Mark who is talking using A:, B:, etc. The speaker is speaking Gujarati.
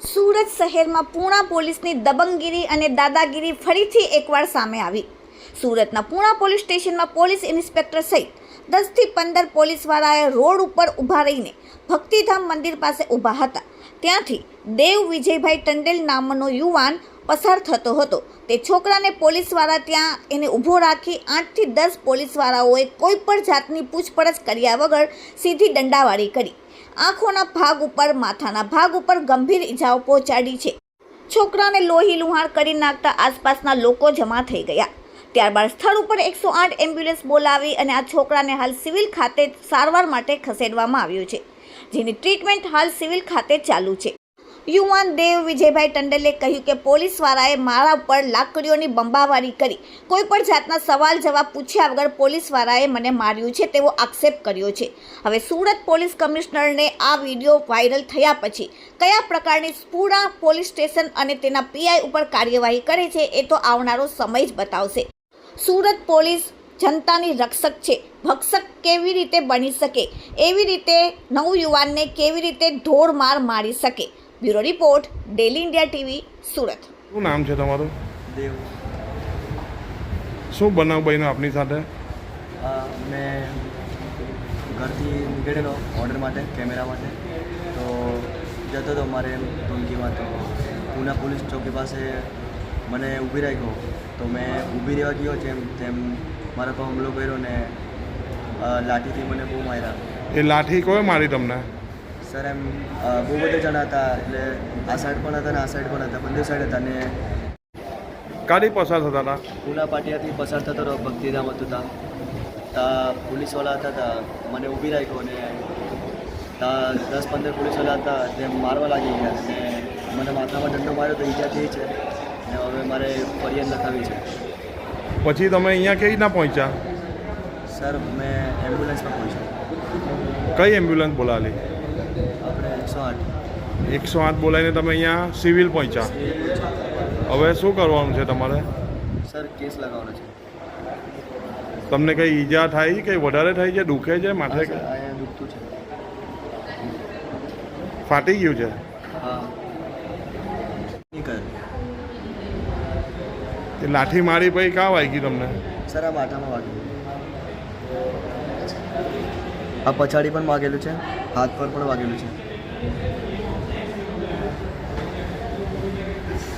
A: સુરત શહેરમાં પૂણા પોલીસની દબંગગીરી અને દાદાગીરી ફરીથી એકવાર સામે આવી. સુરતના પૂણા પોલીસ સ્ટેશનમાં પોલીસ ઇન્સ્પેક્ટર સહિત દસથી પંદર પોલીસવાળાએ રોડ ઉપર ઊભા રહીને ભક્તિધામ મંદિર પાસે ઊભા હતા. ત્યાંથી દેવ વિજયભાઈ ટંડેલ નામનો યુવાન પસાર થતો હતો. તે છોકરાને પોલીસવાળા ત્યાં એને ઊભો રાખી આઠથી દસ પોલીસવાળાઓએ કોઈ પણ જાતની પૂછપરછ કર્યા વગર સીધી દંડાવાળી કરી. આંખોના ભાગ ઉપર, માથાના ભાગ ઉપર ગંભીર ઈજાઓ પહોંચાડી છે. છોકરાને લોહી લુહાણ કરી નાખતા આસપાસના લોકો જમા થઈ ગયા. ત્યારબાદ સ્થળ ઉપર એકસો આઠ એમ્બ્યુલન્સ બોલાવી અને આ છોકરાને હાલ સિવિલ ખાતે સારવાર માટે ખસેડવામાં આવ્યો છે, જેની ટ્રીટમેન્ટ હાલ સિવિલ ખાતે ચાલુ છે. યુવાન દેવ વિજયભાઈ ટંડેલે કહ્યું કે પોલીસવાળાએ મારા ઉપર લાકડીઓની બંબાવારી કરી. કોઈ પણ જાતના સવાલ જવાબ પૂછ્યા વગર પોલીસવાળાએ મને માર્યું છે તેવો આક્ષેપ કર્યો છે. હવે સુરત પોલીસ કમિશનરને આ વીડિયો વાયરલ થયા પછી કયા પ્રકારની પૂરા પોલીસ સ્ટેશન અને તેના પીઆઈ ઉપર કાર્યવાહી કરે છે એ તો આવનારો સમય જ બતાવશે. સુરત પોલીસ જનતાની રક્ષક છે. ભક્ષક કેવી રીતે બની શકે? એવી રીતે નવયુવાનને કેવી રીતે ઢોર માર મારી શકે? Bureau report daily India TV Surat.
B: શું નામ છે તમારું?
C: દેવ.
B: શું બનાવ બન્યો આપની સાથે?
C: મેં ઘરથી નીકળેલો ઓર્ડર માટે કેમેરા માટે. તો જતો હતો મારે એમ ટૂંકીમાં તો પૂના પોલીસ ચોકી પાસે મને ઊભી રાખ્યો તો મેં ઊભી રહેવા ગયો જેમ તેમ મારા પર હુમલો કર્યો ને લાઠીથી મને બહુ માર્યા.
B: એ લાઠી કોઈ મારી તમને?
C: સર એમ બહુ બધા જણા હતા એટલે આ સાઈડ પણ હતા ને આ સાઈડ પણ હતા બંને સાઈડ હતા ને
B: કાલી પસાર થતા હતા?
C: પુના પાટિયાથી પસાર થતો હતો ભક્તિધામ હતું તા તા પોલીસવાળા હતા તા મને ઊભી રાખ્યો ને તા દસ પંદર પોલીસવાળા હતા તે મારવા લાગી ગયા ને મને માથામાં દંડો માર્યો તો ઈજા થઈ છે ને હવે મારે ફરિયાદ લખાવી છે.
B: પછી તમે અહીંયા કેવી રીતના પહોંચ્યા?
C: સર મેં એમ્બ્યુલન્સમાં પહોંચ્યો.
B: કઈ એમ્બ્યુલન્સ બોલાવેલી
C: આપણે એકસો આઠ.
B: એકસો આઠ બોલાવીને તમે અહીંયા સિવિલ પહોંચ્યા. હવે શું કરવાનું છે તમારે?
C: સર કેસ લગાવવાનો છે.
B: તમને કઈ ઈજા થાય કઈ વધારે થઈ છે દુખે છે માથે
C: દુખતું છે.
B: ફાટી ગયું છે?
C: હા.
B: એ લાઠી મારી પછી કાં વાગી તમને?
C: સર આ માથામાં વાગ્યું. આ પછાડી પણ વાગેલું છે હાથ પર પણ વાગેલું છે.